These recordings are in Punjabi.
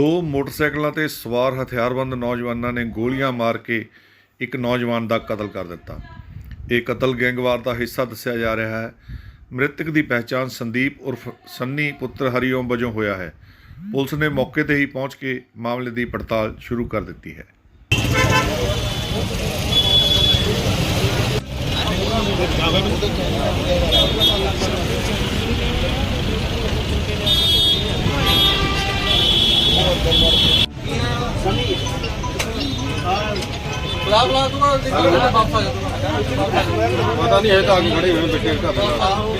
ਦੋ ਮੋਟਰਸਾਈਕਲਾਂ ਤੇ ਸਵਾਰ ਹਥਿਆਰਬੰਦ ਨੌਜਵਾਨਾਂ ਨੇ ਗੋਲੀਆਂ ਮਾਰ ਕੇ ਇੱਕ ਨੌਜਵਾਨ ਦਾ ਕਤਲ ਕਰ ਦਿੱਤਾ। ਇਹ ਕਤਲ ਗੈਂਗਵਾਰ ਦਾ ਹਿੱਸਾ ਦੱਸਿਆ ਜਾ ਰਿਹਾ ਹੈ। ਮ੍ਰਿਤਕ ਦੀ ਪਹਿਚਾਣ ਸੰਦੀਪ ਉਰਫ ਸੰਨੀ ਪੁੱਤਰ ਹਰੀਓਮ ਵਜੋਂ ਹੋਇਆ ਹੈ। ਪੁਲਿਸ ਨੇ ਮੌਕੇ ਤੇ ਹੀ ਪਹੁੰਚ ਕੇ ਮਾਮਲੇ ਦੀ ਪੜਤਾਲ ਸ਼ੁਰੂ ਕਰ ਦਿੱਤੀ ਹੈ। ਬਲਾ ਬਲਾ ਤੂੰ ਨਾਲ ਨਿਕਲ ਜਾ ਵਾਪਸ ਆ ਜਾ ਪਤਾ ਨਹੀਂ ਹੈ ਤਾਂ ਅੱਗੇ ਖੜੇ ਹੋਏ ਬੱਚੇ ਘਰ ਦੇ ਨਾਲ।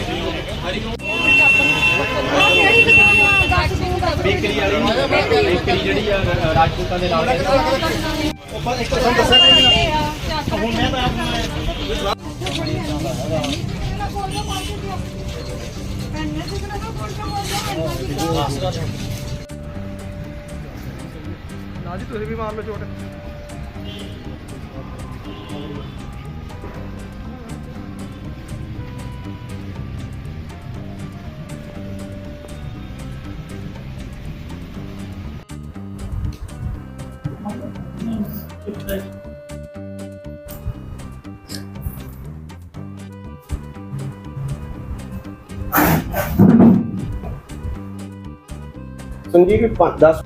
ਕਿਹੜੀ ਦੁਕਾਨ ਆ ਦੱਸ ਦਿਨ ਦਾ ਬੇਕਰੀ ਵਾਲੀ ਬੇਕਰੀ ਜਿਹੜੀ ਆ ਰਾਜਪੂਤਾਂ ਦੇ ਨਾਲ ਹੁਣ ਮੈਂ ਤਾਂ ਨਾ ਜੀ ਤੁਸੀਂ ਵੀ ਮਾਰ ਲਓ संजीव पांच दस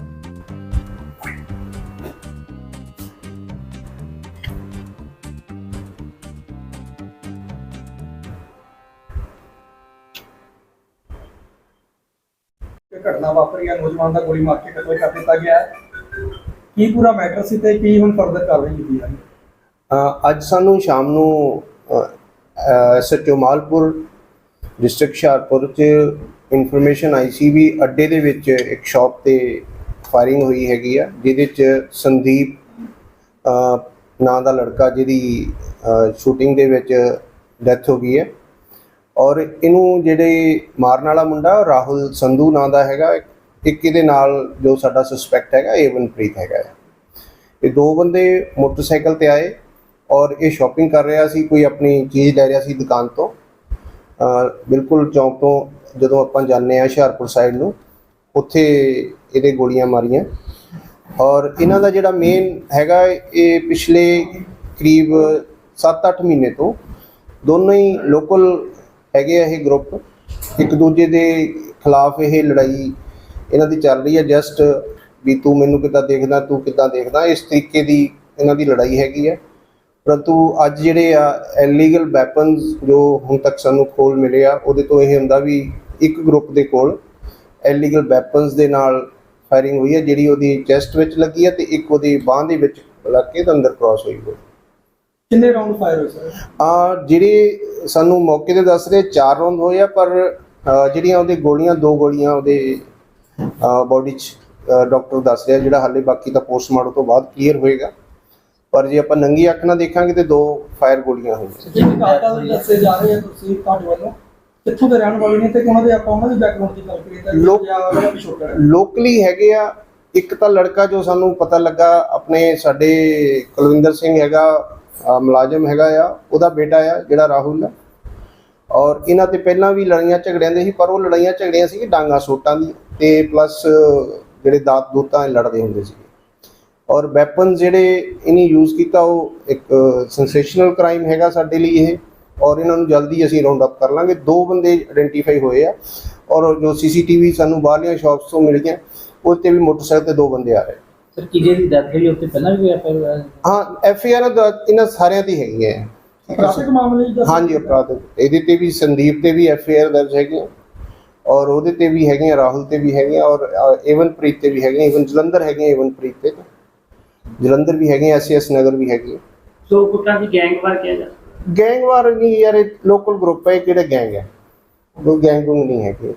ਇਹ ਘਟਨਾ ਵਾਪਰੀ ਹੈ, ਨੌਜਵਾਨ ਦਾ ਗੋਲੀ ਮਾਰ ਕੇ ਕਤਲ ਕਰ ਦਿੱਤਾ ਗਿਆ ਹੈ। ਕੀ ਪੂਰਾ ਮੈਟਰ ਸੀ ਤੇ ਕੀ ਹੁਣ ਫਰਦਰ ਕਾਰਵਾਈ ਕੀਤੀ ਹੈ? ਅੱਜ ਸਾਨੂੰ ਸ਼ਾਮ ਨੂੰ ਐਸਐਚਓ ਡਿਸਟ੍ਰਿਕਟ ਹੁਸ਼ਿਆਰਪੁਰ ਚ ਇਨਫੋਰਮੇਸ਼ਨ ਆਈ ਸੀ ਵੀ ਅੱਡੇ ਦੇ ਵਿੱਚ ਇੱਕ ਸ਼ਾਪ ਤੇ ਫਾਇਰਿੰਗ ਹੋਈ ਹੈਗੀ ਆ, ਜਿਹਦੇ ਚ ਸੰਦੀਪ ਨਾਂ ਦਾ ਲੜਕਾ ਜਿਹਦੀ ਸ਼ੂਟਿੰਗ ਦੇ ਵਿੱਚ ਡੈਥ ਹੋ ਗਈ ਹੈ। ਔਰ ਇਹਨੂੰ ਜਿਹੜੇ ਮਾਰਨ ਵਾਲਾ ਮੁੰਡਾ ਰਾਹੁਲ ਸੰਧੂ ਨਾਂ ਦਾ ਹੈਗਾ। ਇੱਕ ਇਹਦੇ ਨਾਲ ਜੋ ਸਾਡਾ ਸਸਪੈਕਟ ਹੈਗਾ ਏਵਨਪ੍ਰੀਤ ਹੈਗਾ ਇਹ ਦੋ ਬੰਦੇ ਮੋਟਰਸਾਈਕਲ ਤੇ ਆਏ ਔਰ ਇਹ ਸ਼ਾਪਿੰਗ ਕਰ ਰਿਹਾ ਸੀ, ਕੋਈ ਆਪਣੀ ਚੀਜ਼ ਲੈ ਰਿਹਾ ਸੀ ਦੁਕਾਨ ਤੋਂ। ਬਿਲਕੁਲ ਚੌਂਕ ਤੋਂ ਜਦੋਂ ਆਪਾਂ ਜਾਂਦੇ ਆ ਹੁਸ਼ਿਆਰਪੁਰ ਸਾਈਡ ਨੂੰ, ਉੱਥੇ ਇਹਦੇ ਗੋਲੀਆਂ ਮਾਰੀਆਂ। ਔਰ ਇਹਨਾਂ ਦਾ ਜਿਹੜਾ ਮੇਨ ਹੈਗਾ, ਇਹ ਪਿਛਲੇ ਕਰੀਬ 7-8 ਮਹੀਨੇ ਤੋਂ ਦੋਨੋਂ ਹੀ ਲੋਕਲ ਹੈਗੇ ਆ ਇਹ ਗਰੁੱਪ ਇੱਕ ਦੂਜੇ ਦੇ ਖਿਲਾਫ ਇਹ ਲੜਾਈ ਇਹਨਾਂ ਦੀ ਚੱਲ ਰਹੀ ਹੈ। ਜਸਟ ਵੀ ਤੂੰ ਮੈਨੂੰ ਕਿੱਦਾਂ ਦੇਖਦਾ, ਤੂੰ ਕਿੱਦਾਂ ਦੇਖਦਾ, ਇਸ ਤਰੀਕੇ ਦੀ ਇਹਨਾਂ ਦੀ ਲੜਾਈ ਹੈਗੀ ਹੈ। ਪਰੰਤੂ ਅੱਜ ਜਿਹੜੇ ਆ ਇਲੀਗਲ ਵੈਪਨਸ ਜੋ ਹੁਣ ਤੱਕ ਸਾਨੂੰ ਖੋਲ ਮਿਲੇ ਆ, ਉਹਦੇ ਤੋਂ ਇਹ ਹੁੰਦਾ ਵੀ ਇੱਕ ਗਰੁੱਪ ਦੇ ਕੋਲ ਇਲੀਗਲ ਵੈਪਨਸ ਦੇ ਨਾਲ ਫਾਇਰਿੰਗ ਹੋਈ ਹੈ, ਜਿਹੜੀ ਉਹਦੀ ਚੈਸਟ ਵਿੱਚ ਲੱਗੀ ਹੈ ਤੇ ਇੱਕ ਉਹਦੀ ਬਾਹ ਦੇ ਵਿੱਚ ਲੱਗ ਕੇ ਤੇ ਅੰਦਰ ਕ੍ਰਾਸ ਹੋਈ ਹੋਈ ਕਿੰਨੇ ਰਾਉਂਡ ਫਾਇਰ ਹੋਏ ਸਰ ਆ ਜਿਹੜੇ ਸਾਨੂੰ ਮੌਕੇ ਤੇ ਦੱਸ ਰਹੇ ਚਾਰ ਰੌਂਦ ਹੋਏ ਆ ਪਰ ਅ, ਜਿਹੜੀਆਂ ਉਹਦੇ ਗੋਲੀਆਂ ਦੋ ਗੋਲੀਆਂ ਉਹਦੇ ਬਾਡੀ 'ਚ ਡਾਕਟਰ ਦੱਸ ਰਿਹਾ ਜਿਹੜਾ ਹਾਲੇ ਬਾਕੀ ਤਾਂ ਪੋਸਟਮਾਰਟਮ ਤੋਂ ਬਾਅਦ ਕਲੀਅਰ ਹੋਏਗਾ। ਪਰ ਜੇ ਆਪਾਂ ਨੰਗੀ ਅੱਖ ਨਾਲ ਦੇਖਾਂਗੇ ਤੇ ਦੋ ਫਾਇਰ ਗੋਲੀਆਂ ਹੋਈਆਂ। ਜਿਵੇਂ ਕਾਤਲ ਦੱਸੇ ਜਾ ਰਹੇ ਆ ਤੁਸੀਂ ਤੁਹਾਡੇ ਵੱਲੋਂ ਕਿੱਥੋਂ ਦੇ ਰਹਿਣ ਵਾਲੇ ਨੇ ਤੇ ਉਹਨਾਂ ਦੇ ਆਪਾਂ ਉਹਨਾਂ ਦੇ ਬੈਕਗ੍ਰਾਉਂਡ ਦੀ ਗੱਲ ਕਰੀਏ ਤਾਂ ਲੋਕ- ਜਾਂ ਉਹਨਾਂ ਦਾ ਪਿਛੋਕੜ ਹੈ। ਲੋਕਲੀ ਹੈਗੇ ਆ ਇੱਕ ਤਾਂ ਲੜਕਾ ਜੋ ਸਾਨੂੰ ਪਤਾ ਲੱਗਾ ਆਪਣੇ ਸਾਡੇ ਕੁਲਵਿੰਦਰ ਸਿੰਘ ਹੈਗਾ ਮੁਲਾਜ਼ਮ ਹੈਗਾ ਆ, ਉਹਦਾ ਬੇਟਾ ਆ ਜਿਹੜਾ ਰਾਹੁਲ। ਆ ਔਰ ਇਹਨਾਂ ਤੇ ਪਹਿਲਾਂ ਵੀ ਲੜਾਈਆਂ ਝਗੜਿਆਂ ਦੇ ਸੀ, ਪਰ ਉਹ ਲੜਾਈਆਂ ਝਗੜੀਆਂ ਸੀ ਡਾਂਗਾ ਸੋਟਾਂ ਦੀ ਤੇ ਪਲੱਸ ਜਿਹੜੇ ਦਾਤ ਦੂਤਾਂ ਲੜਦੇ ਹੁੰਦੇ ਸੀ ਔਰ ਵੈਪਨ ਜਿਹੜੇ ਇਹਨੇ ਯੂਜ਼ ਕੀਤਾ, ਉਹ ਇੱਕ ਸੈਂਸੇਸ਼ਨਲ ਕ੍ਰਾਈਮ ਹੈਗਾ ਸਾਡੇ ਲਈ ਇਹ। ਔਰ ਇਹਨਾਂ ਨੂੰ ਜਲਦੀ ਅਸੀਂ ਰਾਉਂਡ ਅਪ ਕਰ ਲਾਂਗੇ। ਦੋ ਬੰਦੇ ਆਇਡੈਂਟੀਫਾਈ ਹੋਏ ਆ। ਔਰ ਜੋ ਸੀਸੀਟੀਵੀ ਸਾਨੂੰ ਬਾਹਰਲੀਆਂ ਸ਼ਾਪਸ ਤੋਂ ਮਿਲ ਗਿਆ ਉਹ ਤੇ ਵੀ ਮੋਟਰਸਾਈਕਲ ਤੇ ਦੋ ਬੰਦੇ ਆ ਰਹੇ। ਸਰ ਕਿਹਦੇ ਦੀ ਡੈਥ ਹੋਈ ਉੱਤੇ ਪਹਿਲਾਂ ਵੀ ਐਫ ਆਈ ਹਾਂ ਐਫ ਆਈ ਆਰ ਇਹਨਾਂ ਸਾਰਿਆਂ ਦੀ ਹੈਗੀ ਹੈ। ਟ੍ਰੈਫਿਕ ਮਾਮਲੇ ਜੀ ਹਾਂਜੀ ਅਪਰਾਧ ਇਹਦੇ ਤੇ ਵੀ ਸੰਦੀਪ ਤੇ ਵੀ ਐਫ ਆਈ ਆਰ ਦਰਜ ਹੈਗੀ ਹੈ ਔਰ ਉਹਦੇ ਤੇ ਵੀ ਹੈਗੀਆਂ ਰਾਹੁਲ ਤੇ ਵੀ ਹੈਗੀਆਂ ਔਰ ਏਵਨਪ੍ਰੀਤ ਤੇ ਵੀ ਹੈਗੀਆਂ ਈਵਨ ਜਲੰਧਰ ਹੈਗੀਆਂ ਏਵਨਪ੍ਰੀਤ ਤੇ। ਜਲੰਧਰ ਵੀ ਹੈਗੀਆਂ ਐਸਐਸ ਨਗਰ ਵੀ ਹੈਗੀ ਸੋ ਕੁੱਟਾਂ ਦੀ ਗੈਂਗਵਾਰ ਕਿਹਾ ਜਾ ਗੈਂਗ ਵਾਰ ਨਹੀਂ ਯਾਰ ਲੋਕਲ ਗਰੁੱਪ ਹੈ ਕਿਹੜੇ ਗੈਂਗ ਹੈ ਗੈਂਗ ਗੁੰਗ ਨਹੀਂ ਹੈਗੇ।